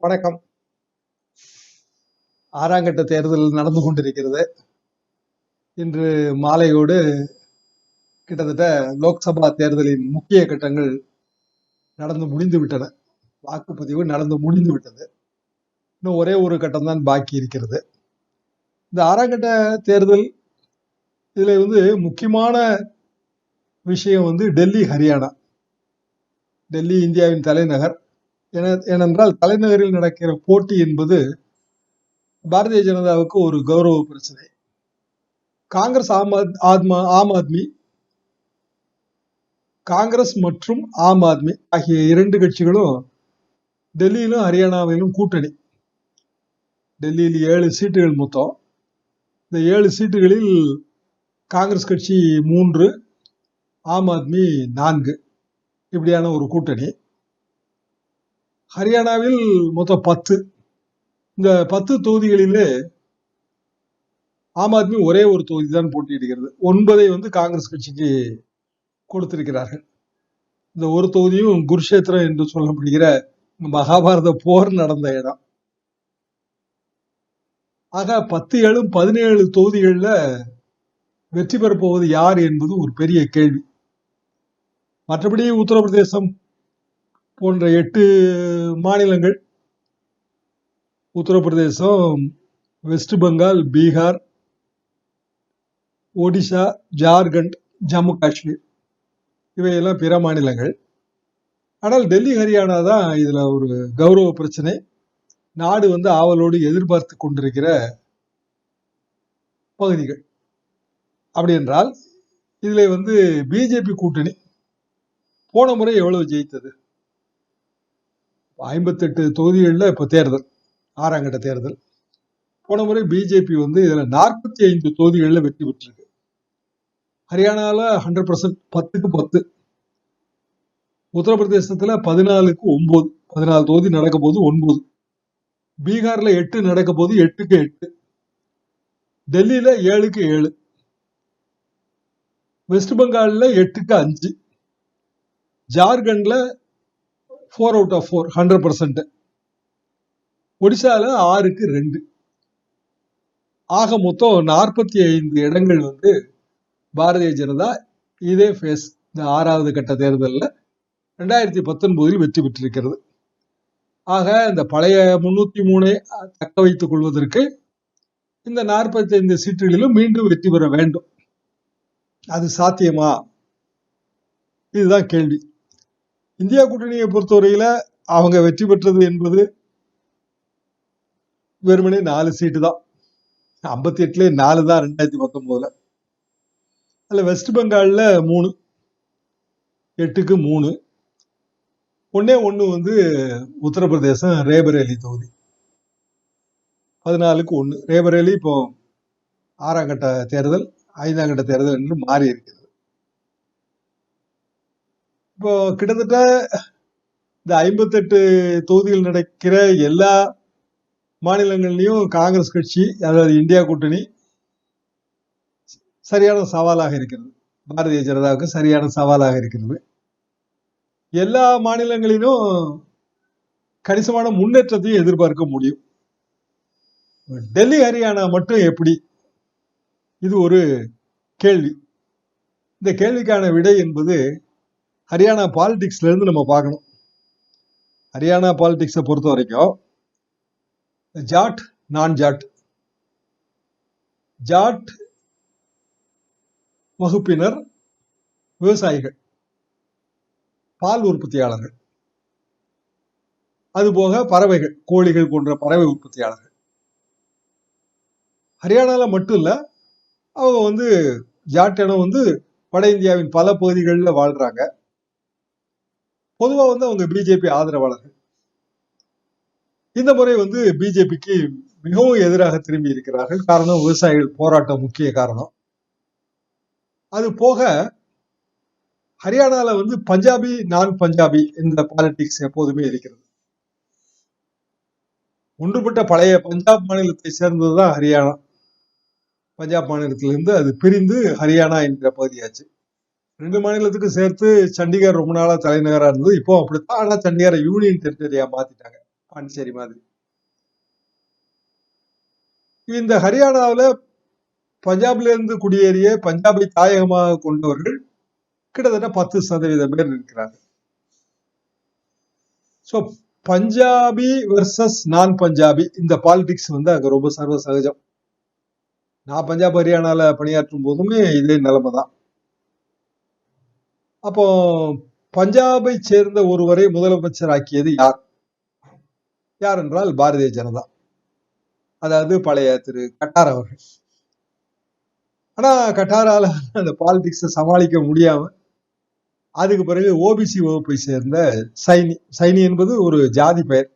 வணக்கம். ஆறாம் கட்ட தேர்தல் நடந்து கொண்டிருக்கிறது. இன்று மாலையோடு கிட்டத்தட்ட லோக்சபா தேர்தலின் முக்கிய கட்டங்கள் நடந்து முடிந்து விட்டன வாக்குப்பதிவு நடந்து முடிந்து விட்டது இன்னும் ஒரே ஒரு கட்டம் தான் பாக்கி இருக்கிறது. இந்த ஆறாம் கட்ட தேர்தல் இதுல வந்து முக்கியமான விஷயம் வந்து டெல்லி ஹரியானா. டெல்லி இந்தியாவின் தலைநகர். ஏனென்றால் தலைநகரில் நடக்கிற போட்டி என்பது பாரதிய ஜனதாவுக்கு ஒரு கௌரவ பிரச்சனை. காங்கிரஸ் ஆம் ஆத்- ஆத்மா ஆம் ஆத்மி காங்கிரஸ் மற்றும் ஆம் ஆத்மி ஆகிய இரண்டு கட்சிகளும் டெல்லியிலும் ஹரியானாவிலும் கூட்டணி. டெல்லியில் ஏழு சீட்டுகள் மொத்தம். இந்த ஏழு சீட்டுகளில் காங்கிரஸ் கட்சி மூன்று ஆம் ஆத்மி நான்கு. இப்படியான ஒரு கூட்டணி. ஹரியானாவில் மொத்தம் பத்து. இந்த பத்து தொகுதிகளிலே ஆம் ஆத்மி ஒரே ஒரு தொகுதி தான் போட்டியிடுகிறது. ஒன்பதை வந்து காங்கிரஸ் கட்சிக்கு கொடுத்திருக்கிறார்கள். இந்த ஒரு தொகுதியும் குருஷேத்திரம் என்று சொல்லப்படுகிற மகாபாரத போர் நடந்த இடம். ஆக பத்து ஏழும் பதினேழு தொகுதிகளில் வெற்றி பெறப்போவது யார் என்பது ஒரு பெரிய கேள்வி. மற்றபடி உத்தரப்பிரதேசம் போன்ற எட்டு மாநிலங்கள் உத்தரப்பிரதேசம் வெஸ்ட் பெங்கால் பீகார் ஒடிசா ஜார்க்கண்ட் ஜம்மு காஷ்மீர். இவையெல்லாம் பிற மாநிலங்கள். ஆனால் டெல்லி ஹரியானா தான் இதில் ஒரு கௌரவ பிரச்சனை. நாடு வந்து ஆவலோடு எதிர்பார்த்து கொண்டிருக்கிற பகுதிகள். அப்படி என்றால் இதில் வந்து பிஜேபி கூட்டணி போன முறை எவ்வளவு ஜெயித்தது? ஐம்பத்தெட்டு தொகுதிகளில் இப்போ தேர்தல் ஆறாம் கட்ட தேர்தல். போன முறை பிஜேபி வந்து இதுல நாற்பத்தி ஐந்து தொகுதிகளில் வெற்றி பெற்றிருக்கு. ஹரியானால ஹண்ட்ரட் பர்சன்ட் பத்துக்கு பத்து. உத்தரப்பிரதேசத்தில் பதினாலுக்கு ஒம்பது. பதினாலு தொகுதி நடக்க போது ஒன்பது. பீகார்ல எட்டு நடக்க போது எட்டுக்கு எட்டு. டெல்லியில ஏழுக்கு ஏழு. வெஸ்ட் பெங்காலில் எட்டுக்கு அஞ்சு. ஜார்க்கண்டில் four out of four hundred percent ஒடிசாவில் ஆறுக்கு ரெண்டு. ஆக மொத்தம் நாற்பத்தி ஐந்து இடங்கள் வந்து பாரதிய ஜனதா இதே ஃபேஸ் இந்த ஆறாவது கட்ட தேர்தலில் ரெண்டாயிரத்தி பத்தொன்பதில் வெற்றி பெற்றிருக்கிறது. ஆக இந்த பழைய முன்னூற்றி மூணை தக்க வைத்துக் கொள்வதற்கு இந்த நாற்பத்தி ஐந்து சீட்டுகளிலும் மீண்டும் வெற்றி பெற வேண்டும். அது சாத்தியமா? இதுதான் கேள்வி. இந்தியா கூட்டணியை பொறுத்தவரையில அவங்க வெற்றி பெற்றது என்பது வெறுமனே நாலு சீட்டு தான். ஐம்பத்தி எட்டுல நாலு தான் ரெண்டாயிரத்தி பத்தொன்பதுல. அதில் வெஸ்ட் பெங்கால்ல மூணு எட்டுக்கு மூணு. ஒன்னே ஒன்று வந்து உத்தரப்பிரதேசம் ரேபரேலி தொகுதி. பதினாலுக்கு ஒன்று ரேபரேலி இப்போ ஆறாம் கட்ட தேர்தல் ஐந்தாம் கட்ட தேர்தல் என்று மாறி இருக்கிறது இப்போ கிட்டத்தட்ட இந்த ஐம்பத்தெட்டு தொகுதிகள் நடக்கிற எல்லா மாநிலங்கள்லையும் காங்கிரஸ் கட்சி அதாவது இந்தியா கூட்டணி சரியான சவாலாக இருக்கிறது. பாரதிய ஜனதாவுக்கு சரியான சவாலாக இருக்கிறது. எல்லா மாநிலங்களிலும் கணிசமான முன்னேற்றத்தையும் எதிர்பார்க்க முடியும். டெல்லி ஹரியானா மட்டும் எப்படி? இது ஒரு கேள்வி. இந்த கேள்விக்கான விடை என்பது ஹரியானா பாலிடிக்ஸ்ல இருந்து நம்ம பார்க்கணும். ஹரியானா பாலிடிக்ஸை பொறுத்த வரைக்கும் ஜாட் நான் ஜாட் ஜாட் வகுப்பினர் விவசாயிகள் பால் உற்பத்தியாளர்கள். அதுபோக பறவைகள் கோழிகள் போன்ற பறவை உற்பத்தியாளர்கள். ஹரியானாவில் மட்டும் இல்லை அவங்க வந்து ஜாட் இனம் வந்து வட இந்தியாவின் பல பகுதிகளில் வாழ்கிறாங்க பொதுவா வந்து அவங்க பிஜேபி ஆதரவாளர்கள். இந்த முறை வந்து பிஜேபிக்கு மிகவும் எதிராக திரும்பி இருக்கிறார்கள். காரணம் விவசாயிகள் போராட்டம் முக்கிய காரணம். அது போக ஹரியானால வந்து பஞ்சாபி நான் பஞ்சாபி இந்த பாலிடிக்ஸ் எப்போதுமே இருக்கிறது. ஒன்றுபட்ட பழைய பஞ்சாப் மாநிலத்தை சேர்ந்ததுதான் ஹரியானா. பஞ்சாப் மாநிலத்திலிருந்து அது பிரிந்து ஹரியானா என்கிற பகுதியாச்சு. ரெண்டு மாநிலத்துக்கும் சேர்த்து சண்டிகர் ரொம்ப நாளா தலைநகரா இருந்தது. இப்போ அப்படித்தான் ஆனா சண்டிகரை யூனியன் டெரிட்டரியா மாத்திட்டாங்க. பாண்டிச்சேரி மாதிரி. இந்த ஹரியானாவில் பஞ்சாப்ல இருந்து குடியேறிய பஞ்சாபை தாயகமாக கொண்டவர்கள் கிட்டத்தட்ட பத்து சதவீதம் பேர் இருக்கிறார்கள் ஸோ பஞ்சாபி வெர்சஸ் நான் பஞ்சாபி இந்த பாலிடிக்ஸ் வந்து அங்க ரொம்ப சர்வ சகஜம் நான் பஞ்சாப் ஹரியானால பணியாற்றும் போதுமே இதே நிலைமை தான் அப்போ பஞ்சாபை சேர்ந்த ஒருவரை முதலமைச்சர் ஆக்கியது யார்? யார் என்றால் பாரதிய ஜனதா. அதாவது பழைய திரு கட்டார் அவர்கள். ஆனா கட்டாரால அந்த பாலிடிக்ஸை சமாளிக்க முடியாம அதுக்கு பிறகு ஓபிசி வகுப்பை சேர்ந்த சைனி சைனி என்பது ஒரு ஜாதி பெயர்.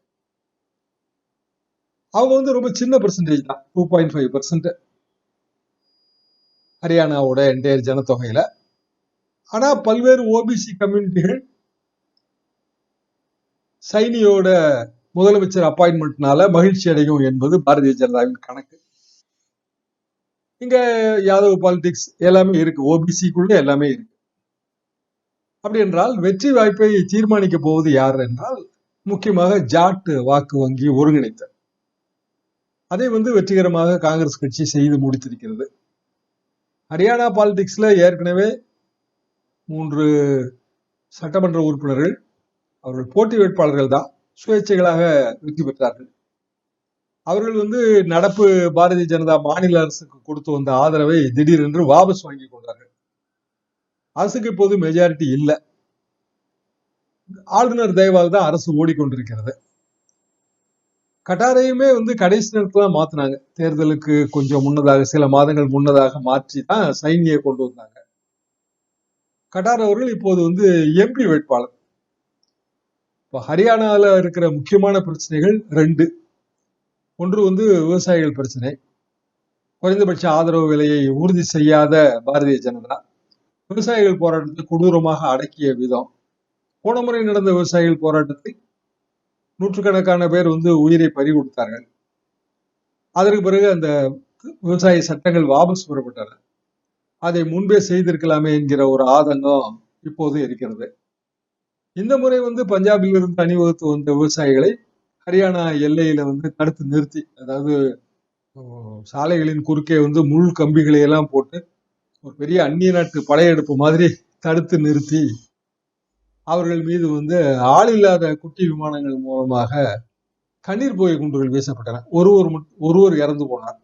அவங்க வந்து ரொம்ப சின்ன பெர்சன்டேஜ் தான் டூ பாயிண்ட் ஃபைவ் பர்சன்ட் ஹரியானாவோட என்டையர் ஜனத்தொகையில ஆனா பல்வேறு ஓபிசி கம்யூனிட்டிகள் சைனியோட முதலமைச்சர் அப்பாயின்மெண்ட்னால மகிழ்ச்சி அடையும் என்பது பாரதிய ஜனதாவின் கணக்கு. இங்க யாதவ் பாலிடிக்ஸ் எல்லாமே இருக்கு. ஓபிசிக்குள்ள எல்லாமே இருக்கு. அப்படி என்றால் வெற்றி வாய்ப்பை தீர்மானிக்க போவது யார் என்றால் முக்கியமாக ஜாட் வாக்கு வங்கி ஒருங்கிணைத்த அதை வந்து வெற்றிகரமாக காங்கிரஸ் கட்சி செய்து முடித்திருக்கிறது. ஹரியானா பாலிடிக்ஸ்ல ஏற்கனவே மூன்று சட்டமன்ற உறுப்பினர்கள் அவர்கள் போட்டி வேட்பாளர்கள் தான் சுயேட்சைகளாக வெற்றி பெற்றார்கள். அவர்கள் வந்து நடப்பு பாரதிய ஜனதா மாநில அரசுக்கு கொடுத்து வந்த ஆதரவை திடீரென்று வாபஸ் வாங்கி கொண்டார்கள். அரசுக்கு இப்போது மெஜாரிட்டி இல்லை. ஆளுநர் தயவால் தான் அரசு ஓடிக்கொண்டிருக்கிறது. கட்டாரையுமே வந்து கடைசி நேரத்தில் மாத்தினாங்க. தேர்தலுக்கு கொஞ்சம் முன்னதாக சில மாதங்கள் முன்னதாக மாற்றி தான் சைனியை கொண்டு வந்தாங்க. கட்டார் அவர்கள் இப்போது வந்து எம்பி வேட்பாளர். இப்போ ஹரியானாவில் இருக்கிற முக்கியமான பிரச்சனைகள் ரெண்டு. ஒன்று வந்து விவசாயிகள் பிரச்சனை. குறைந்தபட்ச ஆதரவு விலையை உறுதி செய்யாத பாரதிய ஜனதா. விவசாயிகள் போராட்டத்தை கொடூரமாக அடக்கிய விதம். போன முறை நடந்த விவசாயிகள் போராட்டத்தை நூற்றுக்கணக்கான பேர் வந்து உயிரை பறி கொடுத்தார்கள். அதற்கு பிறகு அந்த விவசாய சட்டங்கள் வாபஸ் பெறப்பட்டன. அதை முன்பே செய்திருக்கலாமே என்கிற ஒரு ஆதங்கம் இப்போது இருக்கிறது. இந்த முறை வந்து பஞ்சாபில் இருந்து அணிவகுத்து வந்த விவசாயிகளை ஹரியானா எல்லையில வந்து தடுத்து நிறுத்தி அதாவது சாலைகளின் குறுக்கே வந்து முள் கம்பிகளை எல்லாம் போட்டு ஒரு பெரிய அந்நிய நாட்டு படையெடுப்பு மாதிரி தடுத்து நிறுத்தி அவர்கள் மீது வந்து ஆள் இல்லாத குட்டி விமானங்கள் மூலமாக கண்ணீர் போய் குண்டுகள் வீசப்பட்டன. ஒருவர் ஒருவர் இறந்து போனார்.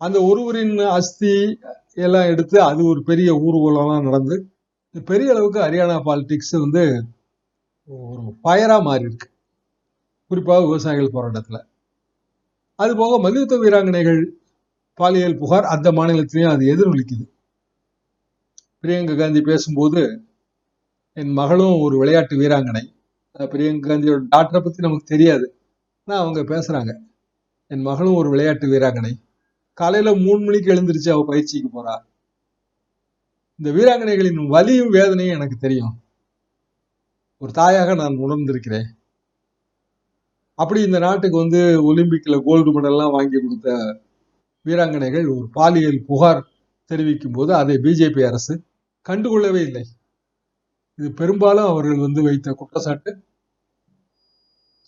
அந்த ஒருவரின் அஸ்தி எல்லாம் எடுத்து அது ஒரு பெரிய ஊர்வலம்லாம் நடந்து பெரிய அளவுக்கு ஹரியானா பாலிடிக்ஸ் வந்து ஒரு ஃபயராக மாறி இருக்கு குறிப்பாக விவசாயிகள் போராட்டத்தில். அதுபோக மல்யுத்த வீராங்கனைகள் பாலியல் புகார் அந்த மாநிலத்திலையும் அது எதிரொலிக்குது. பிரியங்கா காந்தி பேசும்போது என் மகளும் ஒரு விளையாட்டு வீராங்கனை. பிரியங்கா காந்தியோட டாக்டரை பற்றி நமக்கு தெரியாது. ஆனால் அவங்க பேசுகிறாங்க என் மகளும் ஒரு விளையாட்டு வீராங்கனை. காலையில மூணு மணிக்கு எழுந்திருச்சு அவ பயிற்சிக்கு போறா. இந்த வீராங்கனைகளின் வலியும் வேதனையும் எனக்கு தெரியும். ஒரு தாயாக நான் உணர்ந்திருக்கிறேன். அப்படி இந்த நாட்டுக்கு வந்து ஒலிம்பிக்ல கோல்டு மெடல்லாம் வாங்கி கொடுத்த வீராங்கனைகள் ஒரு பாலியல் புகார் தெரிவிக்கும் போது அதை பிஜேபி அரசு கண்டுகொள்ளவே இல்லை. இது பெரும்பாலும் அவர்கள் வந்து வைத்த குற்றச்சாட்டு.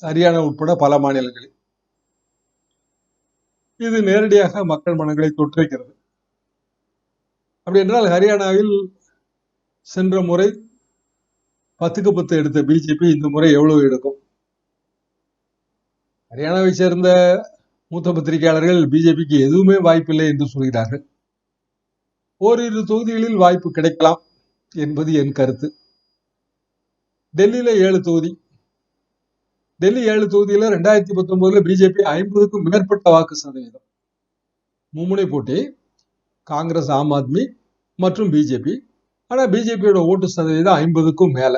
ஹரியானா உட்பட பல மாநிலங்களில். இது நேரடியாக மக்கள் மனங்களை தொற்றைக்கிறது அப்படி என்றால் ஹரியானாவில் சென்ற முறை பத்துக்கு பத்து எடுத்த பிஜேபி இந்த முறை எவ்வளவு எடுக்கும்? ஹரியானாவை சேர்ந்த மூத்த பத்திரிகையாளர்கள் பிஜேபிக்கு எதுவுமே வாய்ப்பில்லை என்று சொல்கிறார்கள். ஓரிரு தொகுதிகளில் வாய்ப்பு கிடைக்கலாம் என்பது என் கருத்து. டெல்லியில ஏழு தொகுதி டெல்லி ஏழு தொகுதியில ரெண்டாயிரத்தி பத்தொன்பதுல பிஜேபி ஐம்பதுக்கும் மேற்பட்ட வாக்கு சதவீதம். மும்முனை போட்டி காங்கிரஸ் ஆம் ஆத்மி மற்றும் பிஜேபி. ஆனா பிஜேபியோட ஓட்டு சதவீதம் ஐம்பதுக்கும் மேல.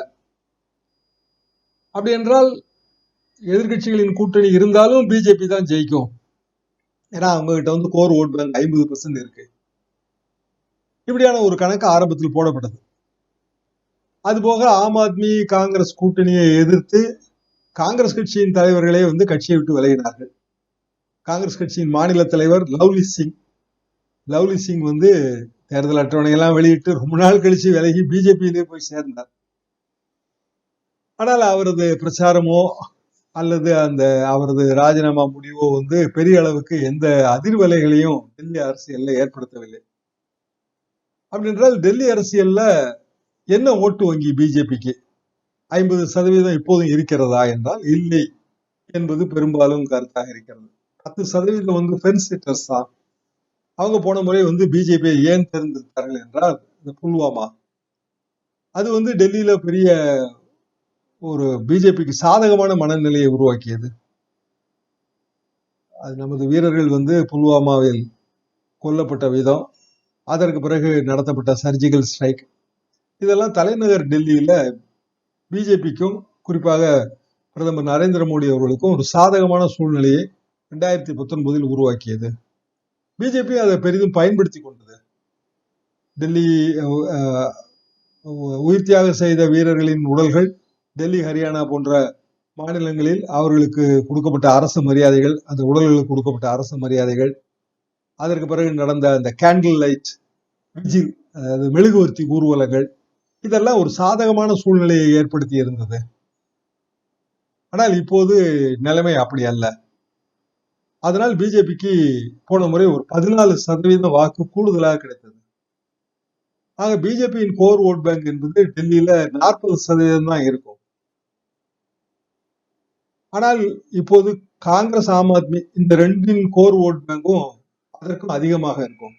அப்படி என்றால் எதிர்கட்சிகளின் கூட்டணி இருந்தாலும் பிஜேபி தான் ஜெயிக்கும். ஏன்னா அவங்க கிட்ட வந்து கோர் ஓட் பேங்க் ஐம்பது பர்சன்ட் இருக்கு. இப்படியான ஒரு கணக்கு ஆரம்பத்தில் போடப்பட்டது. அதுபோக ஆம் ஆத்மி காங்கிரஸ் கூட்டணியை எதிர்த்து காங்கிரஸ் கட்சியின் தலைவர்களே வந்து கட்சியை விட்டு விலகினார்கள். காங்கிரஸ் கட்சியின் மாநில தலைவர் லவ்லி சிங். லவ்லி சிங் வந்து தேர்தல் அட்டவணை எல்லாம் வெளியிட்டு ரொம்ப நாள் கழிச்சு விலகி பிஜேபியிலே போய் சேர்ந்தார். ஆனால் அவரது பிரச்சாரமோ அல்லது அந்த அவரது ராஜினாமா முடிவோ வந்து பெரிய அளவுக்கு எந்த அதிர்வலைகளையும் டெல்லி அரசியல்ல ஏற்படுத்தவில்லை. அப்படின்றால் டெல்லி அரசியல்ல என்ன ஓட்டு வங்கி பிஜேபிக்கு? ஐம்பது சதவீதம் இப்போதும் இருக்கிறதா என்றால் இல்லை என்பது பெரும்பாலும் கருத்தாக இருக்கிறது. பத்து சதவீதம் வந்து ஃப்ரெண்ட் சிட்டர்ஸ் தான். அவங்க போன முறை வந்து பிஜேபியை ஏன் தேர்ந்தெடுத்தார்கள் என்றால் இந்த புல்வாமா. அது வந்து டெல்லியில பெரிய ஒரு பிஜேபிக்கு சாதகமான மனநிலையை உருவாக்கியது. அது நமது வீரர்கள் வந்து புல்வாமாவில் கொல்லப்பட்ட விதம். அதற்கு பிறகு நடத்தப்பட்ட சர்ஜிக்கல் ஸ்ட்ரைக் இதெல்லாம் தலைநகர் டெல்லியில பிஜேபிக்கும் குறிப்பாக பிரதமர் நரேந்திர மோடி அவர்களுக்கும் ஒரு சாதகமான சூழ்நிலையை ரெண்டாயிரத்தி பத்தொன்பதில் உருவாக்கியது. பிஜேபி அதை பெரிதும் பயன்படுத்தி கொண்டது. டெல்லி உயிர்த்தியாக செய்த வீரர்களின் உடல்கள் டெல்லி ஹரியானா போன்ற மாநிலங்களில் அவர்களுக்கு கொடுக்கப்பட்ட அரசு மரியாதைகள் அந்த உடல்களுக்கு கொடுக்கப்பட்ட அரசு மரியாதைகள் அதற்கு பிறகு நடந்த அந்த கேண்டில் லைட் விஜில் அதாவது மெழுகுவர்த்தி ஊர்வலங்கள் இதெல்லாம் ஒரு சாதகமான சூழ்நிலையை ஏற்படுத்தி இருந்தது. ஆனால் இப்போது நிலைமை அப்படி அல்ல. அதனால் பிஜேபிக்கு போன முறை ஒரு பதினாலு சதவீதம் வாக்கு கூடுதலாக கிடைத்தது. ஆக பிஜேபியின் கோர் ஓட் பேங்க் என்பது டெல்லியில நாற்பது சதவீதம் தான் இருக்கும். ஆனால் இப்போது காங்கிரஸ் ஆம் ஆத்மி இந்த ரெண்டின் கோர் ஓட் பேங்கும் அதற்கும் அதிகமாக இருக்கும்.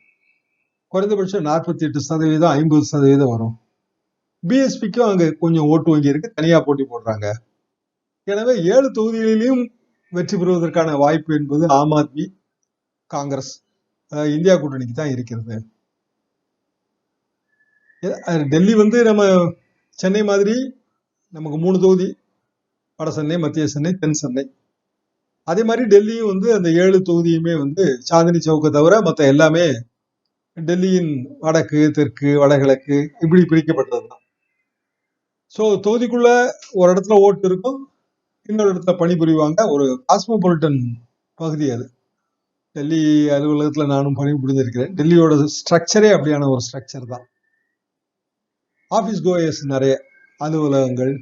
குறைந்தபட்சம் நாற்பத்தி எட்டு சதவீதம் ஐம்பது சதவீதம் வரும். பிஎஸ்பிக்கும் அங்க கொஞ்சம் ஓட்டு வங்கி இருக்கு தனியா போட்டி போடுறாங்க. எனவே ஏழு தொகுதிகளிலும் வெற்றி பெறுவதற்கான வாய்ப்பு என்பது ஆம் ஆத்மி காங்கிரஸ் இந்தியா கூட்டணிக்கு தான் இருக்கிறது. டெல்லி வந்து நம்ம சென்னை மாதிரி நமக்கு மூணு தொகுதி வட சென்னை மத்திய சென்னை தென் சென்னை. அதே மாதிரி டெல்லியும் வந்து அந்த ஏழு தொகுதியுமே வந்து சாந்தினி சவுக்கை தவிர மற்ற எல்லாமே டெல்லியின் வடக்கு தெற்கு வடகிழக்கு இப்படி பிரிக்கப்பட்டது தான் ஸோ தொகுதிக்குள்ள ஒரு இடத்துல ஓட்டு இருக்கும். இன்னொரு இடத்துல பணிபுரிவாங்க. ஒரு காஸ்மோபாலிட்டன் பகுதி அது. டெல்லி அலுவலகத்துல நானும் பணி புரிஞ்சிருக்கிறேன் டெல்லியோட ஸ்ட்ரக்சரே அப்படியான ஒரு ஸ்ட்ரக்சர் தான். ஆபீஸ் கோயஸ் நிறைய அலுவலகங்கள்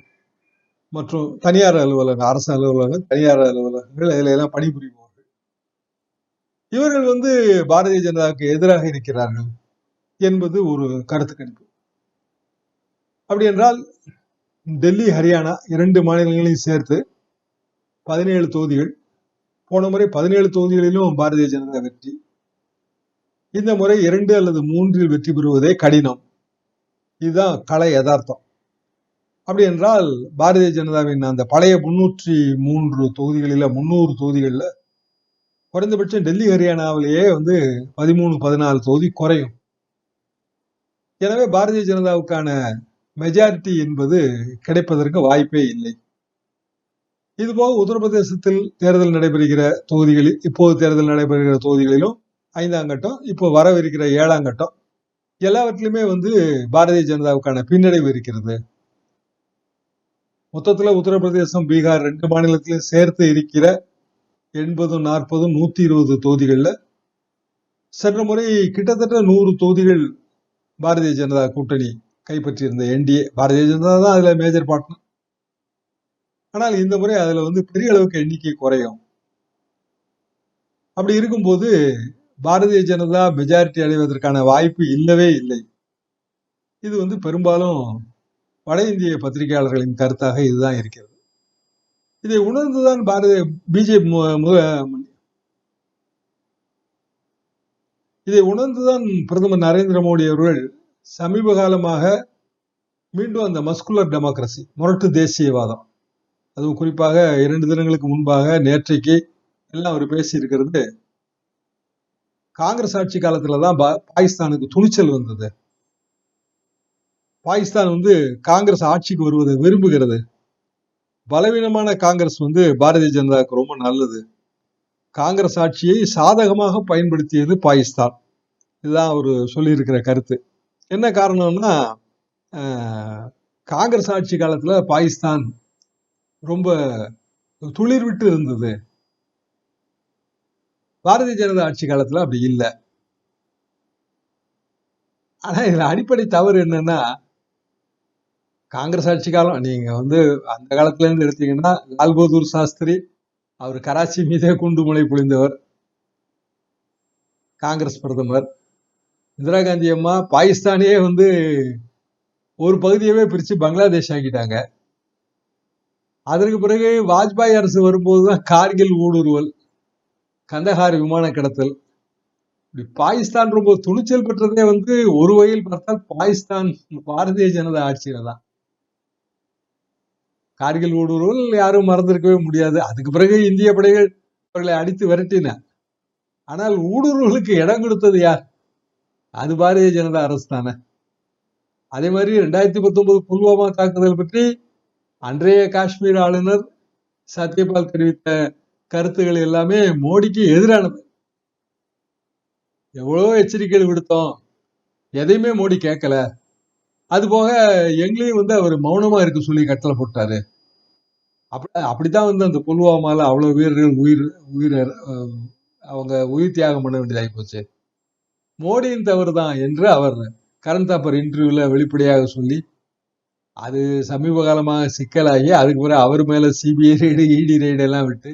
மற்றும் தனியார் அலுவலகம் அரசு அலுவலகம் தனியார் அலுவலகங்கள் இதுல எல்லாம் பணிபுரிவார்கள் இவர்கள் வந்து பாரதிய ஜனதாவுக்கு எதிராக இருக்கிறார்கள் என்பது ஒரு கருத்து கணிப்பு. அப்படி என்றால் டெல்லி ஹரியானா இரண்டு மாநிலங்களையும் சேர்த்து பதினேழு தொகுதிகள். போன முறை பதினேழு தொகுதிகளிலும் பாரதிய ஜனதா வெற்றி. இந்த முறை இரண்டு அல்லது மூன்றில் வெற்றி பெறுவதே கடினம். இதுதான் கலை யதார்த்தம். அப்படி என்றால் பாரதிய ஜனதாவின் அந்த பழைய முன்னூற்றி மூன்று தொகுதிகளில முன்னூறு தொகுதிகளில் குறைந்தபட்சம் டெல்லி ஹரியானாவிலேயே வந்து பதிமூணு பதினாலு தொகுதி குறையும். எனவே பாரதிய ஜனதாவுக்கான மெஜாரிட்டி என்பது கிடைப்பதற்கு வாய்ப்பே இல்லை. இதுபோக உத்தரப்பிரதேசத்தில் தேர்தல் நடைபெறுகிற தொகுதிகளில் இப்போது தேர்தல் நடைபெறுகிற தொகுதிகளிலும் ஐந்தாம் கட்டம் இப்போ வரவிருக்கிற ஏழாம் கட்டம் எல்லாவற்றிலுமே வந்து பாரதிய ஜனதாவுக்கான பின்னடைவு இருக்கிறது. மொத்தத்துல உத்தரப்பிரதேசம் பீகார் ரெண்டு மாநிலத்திலும் சேர்த்து இருக்கிற எண்பதும் நாற்பதும் நூத்தி இருபது தொகுதிகள்ல சென்ற முறை கிட்டத்தட்ட நூறு தொகுதிகள் பாரதிய ஜனதா கூட்டணி கைப்பற்றியிருந்த என்டிஏ பாரதிய ஜனதா தான் அதுல மேஜர் பார்ட்னர் ஆனால் இந்த முறை அதுல வந்து பெரிய அளவுக்கு எண்ணிக்கை குறையும். அப்படி இருக்கும்போது பாரதிய ஜனதா மெஜாரிட்டி அடைவதற்கான வாய்ப்பு இல்லவே இல்லை. இது வந்து பெரும்பாலும் வட இந்திய பத்திரிகையாளர்களின் கருத்தாக இதுதான் இருக்கிறது. இதை உணர்ந்துதான் பாரதிய பிஜேபி இதை உணர்ந்துதான் பிரதமர் நரேந்திர மோடி அவர்கள் சமீப காலமாக மீண்டும் அந்த மஸ்குலர் டெமோக்ரஸி முரட்டு தேசியவாதம். அதுவும் குறிப்பாக இரண்டு தினங்களுக்கு முன்பாக நேற்றைக்கு எல்லாம் அவர் பேசி இருக்கிறது காங்கிரஸ் ஆட்சி காலத்துல தான் பா- பாகிஸ்தானுக்கு துணிச்சல் வந்தது. பாகிஸ்தான் வந்து காங்கிரஸ் ஆட்சிக்கு வருவதை விரும்புகிறது. பலவீனமான காங்கிரஸ் வந்து பாரதிய ஜனதாவுக்கு ரொம்ப நல்லது. காங்கிரஸ் ஆட்சியை சாதகமாக பயன்படுத்தியது பாகிஸ்தான். இதுதான் அவர் சொல்லியிருக்கிற கருத்து. என்ன காரணம்னா ஆஹ், காங்கிரஸ் ஆட்சி காலத்துல பாகிஸ்தான் ரொம்ப துளிர்விட்டு இருந்தது. பாரதிய ஜனதா ஆட்சி காலத்துல அப்படி இல்லை. ஆனா இதில் அடிப்படை தவறு என்னன்னா காங்கிரஸ் ஆட்சி காலம் நீங்க வந்து அந்த காலத்துல இருந்து எடுத்தீங்கன்னா லால் பகதூர் சாஸ்திரி அவர் கராச்சி மீதே குண்டு மழை புழிந்தவர் காங்கிரஸ் பிரதமர். இந்திரா காந்தி அம்மா பாகிஸ்தானே வந்து ஒரு பகுதியவே பிரிச்சு பங்களாதேஷ் ஆக்கிட்டாங்க. அதற்கு பிறகு வாஜ்பாய் அரசு வரும்போதுதான் கார்கில் ஊடுருவல் கந்தஹார் விமான கடத்தல். இப்படி பாகிஸ்தான் ரொம்ப துணிச்சல் பெற்றதே வந்து ஒரு வகையில் பார்த்தால் பாகிஸ்தான் பாரதிய ஜனதா ஆட்சியில தான். கார்கில் ஊடுருவல் யாரும் மறந்திருக்கவே முடியாது. அதுக்கு பிறகு இந்திய படைகள் அவர்களை அடித்து விரட்டின. ஆனால் ஊடுருவலுக்கு இடம் கொடுத்தது யார்? அது பாரதிய ஜனதா அரசு தானே. அதே மாதிரி ரெண்டாயிரத்தி பத்தொன்பது புல்வாமா தாக்குதல் பற்றி அன்றைய காஷ்மீர் ஆளுநர் சத்யபால் தெரிவித்த கருத்துகள் எல்லாமே மோடிக்கு எதிரானது. எவ்வளோ எச்சரிக்கைகள் விடுத்தோம். எதையுமே மோடி கேட்கல. அது போக எங்களையும் வந்து அவர் மௌனமா இருக்க சொல்லி கட்டளை போட்டாரு. அப்படி அப்படித்தான் வந்து அந்த புல்வாமால அவ்வளவு வீரர்கள் உயிர் உயிர் அவங்க உயிர் தியாகம் பண்ண வேண்டியதாகி போச்சு. மோடியின் தவறு தான் என்று அவர் கரண் தாப்பர் இன்டர்வியூல வெளிப்படையாக சொல்லி அது சமீப காலமாக சிக்கலாகி அதுக்கு பிறகு அவர் மேல சிபிஐ ரைடு இடி ரைடு எல்லாம் விட்டு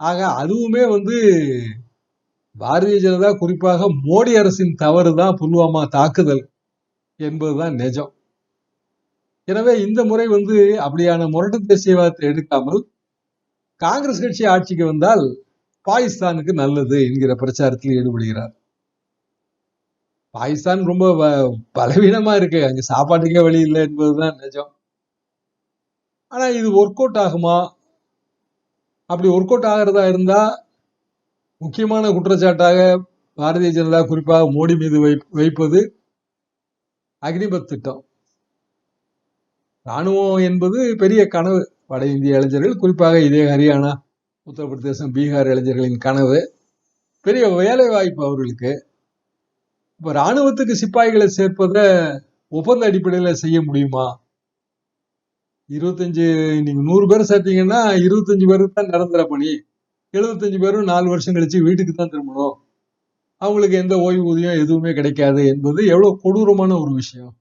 ஆக அதுவுமே வந்து பாரதிய ஜனதா குறிப்பாக மோடி அரசின் தவறு தான் புல்வாமா தாக்குதல் என்பதுதான் நிஜம். எனவே இந்த முறை வந்து அப்படியான முரட்டு தேசியவாதத்தை எடுக்காமல் காங்கிரஸ் கட்சி ஆட்சிக்கு வந்தால் பாகிஸ்தானுக்கு நல்லது என்கிற பிரச்சாரத்தில் ஈடுபடுகிறார். பாகிஸ்தான் ரொம்ப வ- பலவீனமா இருக்கு. அங்க சாப்பாட்டுக்கே வழி இல்லை என்பதுதான் நிஜம். ஆனா இது ஒர்க் அவுட் ஆகுமா? அப்படி ஒர்க் அவுட் ஆகிறதா இருந்தா முக்கியமான குற்றச்சாட்டாக பாரதிய ஜனதா குறிப்பாக மோடி மீது வை- வைப்பது அக்னிபத் திட்டம். ராணுவம் என்பது பெரிய கனவு. வட இந்திய இளைஞர்கள் குறிப்பாக இதே ஹரியானா உத்தரப்பிரதேசம் பீகார் இளைஞர்களின் கனவு. பெரிய வேலை வாய்ப்பு அவர்களுக்கு. இப்ப ராணுவத்துக்கு சிப்பாய்களை சேர்ப்பதை ஒப்பந்த அடிப்படையில செய்ய முடியுமா? இருபத்தஞ்சு நீங்க நூறு பேர் சேர்த்தீங்கன்னா இருபத்தஞ்சு பேருக்கு தான் நிரந்தர பணி. எழுபத்தஞ்சு பேரும் நாலு வருஷம் கழிச்சு வீட்டுக்கு தான் திரும்பணும். அவங்களுக்கு எந்த ஓய்வூதியம் எதுவுமே கிடைக்காது என்பது எவ்வளவு கொடூரமான ஒரு விஷயம்.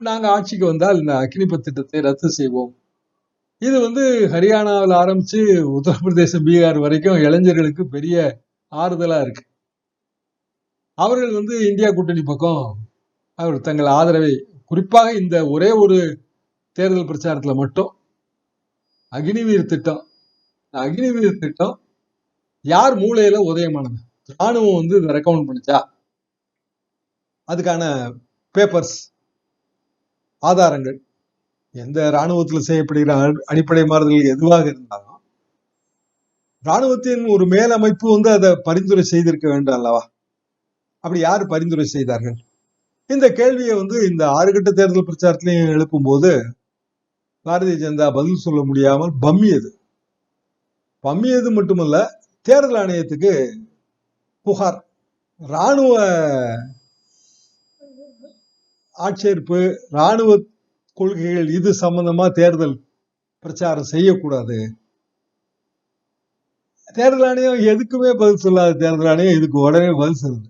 நாங்க ஆட்சிக்கு வந்தால் இந்த அக்னிபத் திட்டத்தை ரத்து செய்வோம். இது வந்து ஹரியானாவில் ஆரம்பிச்சு உத்தரப்பிரதேசம் பீகார் வரைக்கும் இளைஞர்களுக்கு பெரிய ஆறுதலா இருக்கு. அவர்கள் வந்து இந்தியா கூட்டணி பக்கம் அவர் தங்கள் ஆதரவை குறிப்பாக இந்த ஒரே ஒரு தேர்தல் பிரச்சாரத்துல மட்டும் அக்னிவீர் திட்டம். அக்னிவீர் திட்டம் யார் மூளையில உதயமானது? ராணுவம் வந்து இதை ரெக்கமெண்ட் பண்ணிச்சா? அதுக்கான பேப்பர்ஸ் ஆதாரங்கள் எந்த இராணுவத்தில் செய்யப்படுகிற அடிப்படை மாறுதல் எதுவாக இருந்தாலும் ராணுவத்தின் ஒரு மேலமைப்பு வந்து அதை பரிந்துரை செய்திருக்க வேண்டும் அல்லவா? அப்படி யார் பரிந்துரை செய்தார்கள்? இந்த கேள்வியை வந்து இந்த ஆறு கட்ட தேர்தல் பிரச்சாரத்திலையும் எழுப்பும்போது பாரதிய ஜனதா பதில் சொல்ல முடியாமல் பம்மியது. பம்மியது மட்டுமல்ல தேர்தல் ஆணையத்துக்கு புகார். ராணுவ ஆட்சேர்ப்பு ராணுவ கொள்கைகள் இது சம்பந்தமா தேர்தல் பிரச்சாரம் செய்யக்கூடாது. தேர்தல் ஆணையம் எதுக்குமே பதில் சொல்லாத தேர்தல் ஆணையம் இதுக்கு உடனே பதில் சொல்லுது.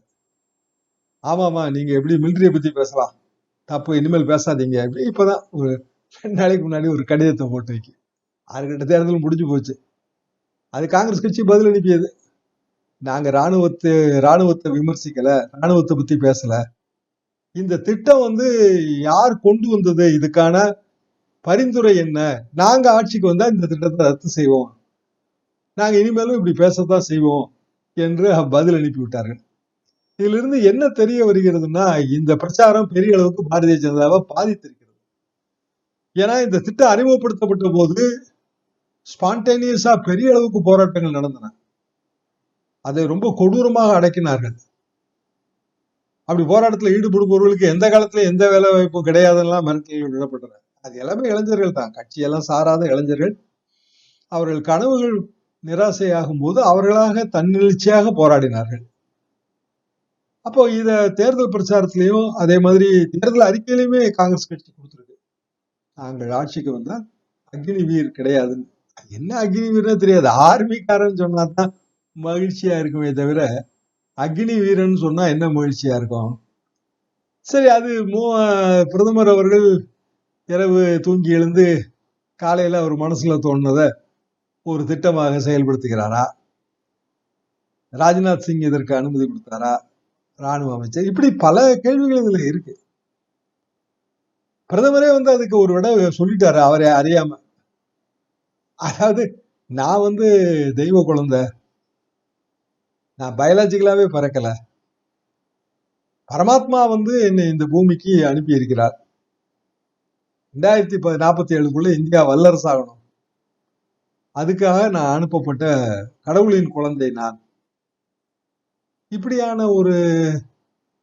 ஆமாமா நீங்க எப்படி மிலிட்டரியை பத்தி பேசலாம்? தப்பு இனிமேல் பேசாதீங்க. அப்படி இப்பதான் ஒரு ரெண்டு நாளைக்கு முன்னாடி ஒரு கடிதத்தை போட்டு வைக்க. அதுக்கிட்ட தேர்தல் முடிஞ்சு போச்சு. அது காங்கிரஸ் கட்சி பதில் அனுப்பியது. நாங்க இராணுவத்தை ராணுவத்தை விமர்சிக்கல ராணுவத்தை பத்தி பேசல. இந்த திட்டம் வந்து யார் கொண்டு வந்தது? இதுக்கான பரிந்துரை என்ன? நாங்க ஆட்சிக்கு வந்தா இந்த திட்டத்தை ரத்து செய்வோம். நாங்க இனிமேலும் இப்படி பேசத்தான் செய்வோம் என்று பதில் அனுப்பி விட்டார்கள் இதிலிருந்து என்ன தெரிய வருகிறதுன்னா இந்த பிரச்சாரம் பெரிய அளவுக்கு பாரதிய ஜனதாவை பாதித்திருக்கிறது. ஏன்னா இந்த திட்டம் அறிமுகப்படுத்தப்பட்ட போது ஸ்பான்டேனியஸா பெரிய அளவுக்கு போராட்டங்கள் நடந்தன. அதை ரொம்ப கொடூரமாக அடக்கினார்கள். அப்படி போராட்டத்தில் ஈடுபடுபவர்களுக்கு எந்த காலத்துல எந்த வேலை வாய்ப்பும் கிடையாதுலாம் மிரட்டல்கள் விடப்பட்டன. அது எல்லாமே இளைஞர்கள் தான். கட்சியெல்லாம் சாராத இளைஞர்கள். அவர்கள் கனவுகள் நிராசையாகும் போது அவர்களாக தன்னெழுச்சியாக போராடினார்கள். அப்போ இத தேர்தல் பிரச்சாரத்திலையும் அதே மாதிரி தேர்தல் அறிக்கையிலுமே காங்கிரஸ் கட்சி கொடுத்துருக்கு. நாங்கள் ஆட்சிக்கு வந்தால் அக்னி வீர் கிடையாதுன்னு. என்ன அக்னி வீரனே தெரியாது. ஆர்மிக்காரன் சொன்னா தான் மகிழ்ச்சியா இருக்குமே தவிர அக்னி வீரன் சொன்னா என்ன மகிழ்ச்சியா இருக்கும்? சரி அது பிரதமர் அவர்கள் இரவு தூங்கி எழுந்து காலையில அவர் மனசுல தோணுனதை ஒரு திட்டமாக செயல்படுத்துகிறாரா? ராஜ்நாத் சிங் இதற்கு அனுமதி கொடுத்தாரா? ராணுவ அமைச்சர். இப்படி பல கேள்விகள் இதுல இருக்கு. பிரதமரே வந்து அதுக்கு ஒரு விட சொல்லிட்டாரு அவரை அறியாம. அதாவது நான் வந்து தெய்வ குழந்தை. நான் பயாலஜிக்கலாவே பிறக்கல. பரமாத்மா வந்து என்னை இந்த பூமிக்கு அனுப்பி இருக்கிறார் ரெண்டாயிரத்தி நாற்பத்தி ஏழுக்குள்ள இந்தியா வல்லரசு ஆகணும் அதுக்காக நான் அனுப்பப்பட்ட கடவுளின் குழந்தை நான். இப்படியான ஒரு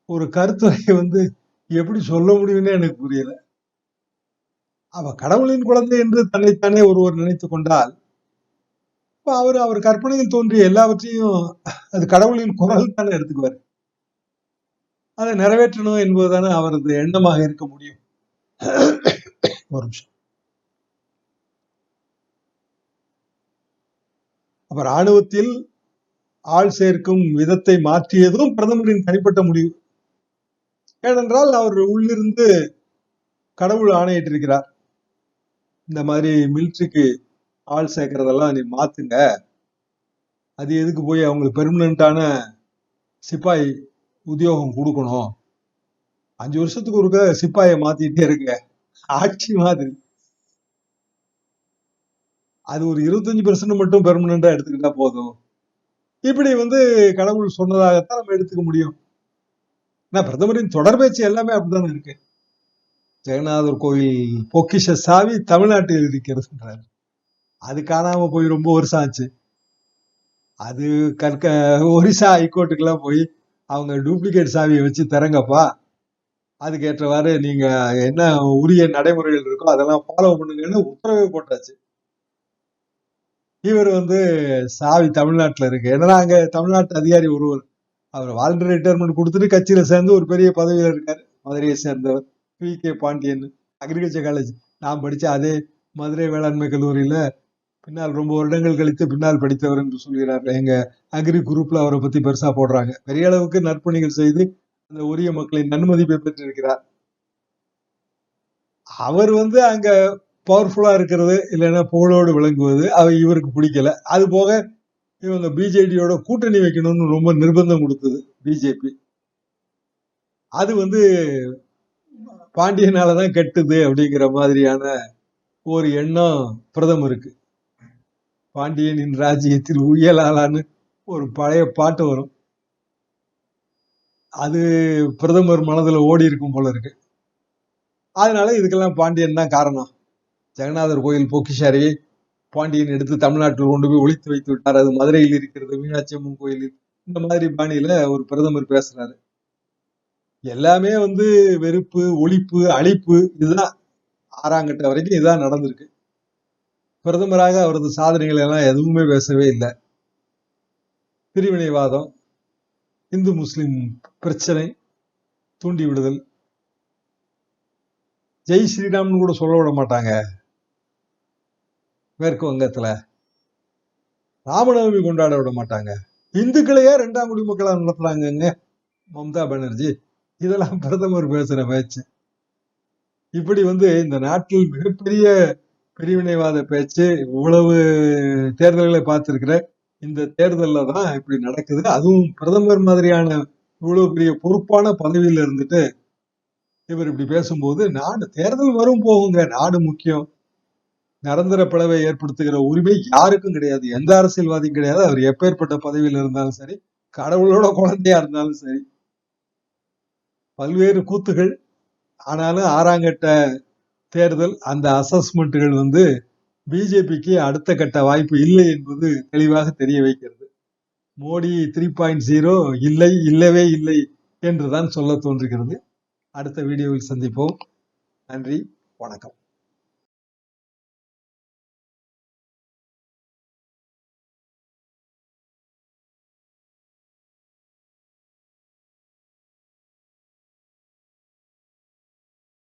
ஒரு கருத்துரை வந்து எப்படி சொல்ல முடியும்னு எனக்கு புரியல. அவ கடவுளின் குழந்தை என்று தன்னைத்தானே ஒருவர் நினைத்து கொண்டால் அவர் அவர் கற்பனையில் தோன்றிய எல்லாவற்றையும் அது கடவுளின் குரல் தானே எடுத்துக்குவார். அதை நிறைவேற்றணும் என்பதுதானே அவரது எண்ணமாக இருக்க முடியும். ஒரு நிமிஷம். அப்ப ராணுவத்தில் ஆள் சேர்க்கும் விதத்தை மாற்றியதும் பிரதமரின் தனிப்பட்ட முடிவு. ஏனென்றால் அவர் உள்ளிருந்து கடவுள் ஆணையிட்டிருக்கிறார். இந்த மாதிரி மிலிட்ரிக்கு ஆள் சேர்க்கறதெல்லாம் நீ மாத்துங்க. அது எதுக்கு போய் அவங்களுக்கு பெர்மனண்டான சிப்பாய் உத்தியோகம் கொடுக்கணும்? அஞ்சு வருஷத்துக்கு ஒருக்க சிப்பாயை மாத்திட்டே இருக்க ஆட்சி மாதிரி. அது ஒரு இருபத்தஞ்சு பெர்சன்ட் மட்டும் பெர்மனண்டா எடுத்துக்கிட்டா போதும். இப்படி வந்து கடவுள் சொன்னதாகத்தான் நம்ம எடுத்துக்க முடியும். பிரதமரின் தொடர்பேச்சு எல்லாமே அப்படித்தானே இருக்கு. ஜெகநாதர் கோயில் பொக்கிஷ சாவி தமிழ்நாட்டில் இருக்கிறதுன்றார். அது காணாம போய் ரொம்ப வருஷம் ஆச்சு. அது கற்க ஒரிசா ஹைகோர்ட்டுக்கெல்லாம் போய் அவங்க டூப்ளிகேட் சாவியை வச்சு தரங்கப்பா அதுக்கேற்றவாறு நீங்க என்ன உரிய நடைமுறைகள் இருக்கோ அதெல்லாம் ஃபாலோ பண்ணுங்கன்னு உத்தரவே போட்டாச்சு. இவர் வந்து சாவி தமிழ்நாட்டில் இருக்கு. ஏன்னா அங்க தமிழ்நாட்டு அதிகாரி ஒருவர். அவர் வாலண்டரி ரிட்டையர்மெண்ட் கொடுத்துட்டு கட்சியில சேர்ந்து ஒரு பெரிய பதவியில் இருக்கார். மதுரையை சேர்ந்தவர். P. K. Pandian agriculture college நான் படிச்ச அதே மதுரை வேளாண்மை கல்லூரியில பின்னால் ரொம்ப வருடங்கள் கழித்து பின்னால் படித்தவர் என்று சொல்கிறார் எங்க அக்ரி குரூப்ல அவரை பத்தி பெருசா போடுறாங்க. பெரிய அளவுக்கு நற்பணிகள் செய்து அந்த உரிய மக்களின் நன்மதிப்பை பெற்றிருக்கிறார். அவர் வந்து அங்க பவர்ஃபுல்லா இருக்கிறது இல்லைன்னா புகழோடு விளங்குவது அவை இவருக்கு பிடிக்கல. அது போக இவங்க பிஜேடியோட கூட்டணி வைக்கணும்னு ரொம்ப நிர்பந்தம் கொடுத்தது பிஜேபி. அது வந்து பாண்டியனாலதான் கெட்டுது அப்படிங்கிற மாதிரியான ஒரு எண்ணம் பிரதமருக்கு. பாண்டியனின் ராஜ்யத்தில் உயலாளான்னு ஒரு பழைய பாட்டு வரும். அது பிரதமர் மனதுல ஓடி இருக்கும் போல இருக்கு. அதனால இதுக்கெல்லாம் பாண்டியன் தான் காரணம். ஜெகநாதர் கோயில் பொக்கிஷாரியை பாண்டியன் எடுத்து தமிழ்நாட்டில் கொண்டு போய் ஒழித்து வைத்து விட்டார். அது மதுரையில் இருக்கிறது மீனாட்சி அம்மன் கோயில் இந்த மாதிரி பாணியில ஒரு பிரதமர் பேசுறாரு. எல்லாமே வந்து வெறுப்பு ஒழிப்பு அழிப்பு இதுதான் ஆறாங்கட்ட வரைக்கும் இதுதான் நடந்திருக்கு. பிரதமராக அவரது சாதனைகள் எல்லாம் எதுவுமே பேசவே இல்லை. பிரிவினைவாதம் இந்து முஸ்லிம் பிரச்சனை தூண்டி விடுதல். ஜெய் ஸ்ரீராம்னு கூட சொல்ல விட மாட்டாங்க. மேற்கு வங்கத்துல ராமநவமி கொண்டாட விட மாட்டாங்க. இந்துக்களையே ரெண்டாம் குடிமக்களாக நடத்துறாங்கங்க மம்தா பானர்ஜி. இதெல்லாம் பிரதமர் பேசுற பேச்சு. இப்படி வந்து இந்த நாட்டில் மிகப்பெரிய பிரிவினைவாத பேச்சு இவ்வளவு தேர்தல்களை பார்த்திருக்கிற இந்த தேர்தலில் தான் இப்படி நடக்குது. அதுவும் பிரதமர் மாதிரியான இவ்வளவு பெரிய பொறுப்பான பதவியில இருந்துட்டு இவர் இப்படி பேசும்போது நாடு தேர்தல் வரும் போகுங்க. நாடு முக்கியம். நிரந்தர பிளவை ஏற்படுத்துகிற உரிமை யாருக்கும் கிடையாது. எந்த அரசியல்வாதியும் கிடையாது. அவர் எப்பேற்பட்ட பதவியில் இருந்தாலும் சரி கடவுளோட குழந்தையா இருந்தாலும் சரி பல்வேறு கூத்துகள். ஆனாலும் ஆறாங்கட்ட தேர்தல் அந்த அசஸ்மெண்ட்டுகள் வந்து பிஜேபிக்கு அடுத்த கட்ட வாய்ப்பு இல்லை என்பது தெளிவாக தெரிய வைக்கிறது. மோடி த்ரீ பாயிண்ட் ஜீரோ இல்லை இல்லவே இல்லை என்றுதான் சொல்ல தோன்றுகிறது. அடுத்த வீடியோவில் சந்திப்போம். நன்றி வணக்கம்.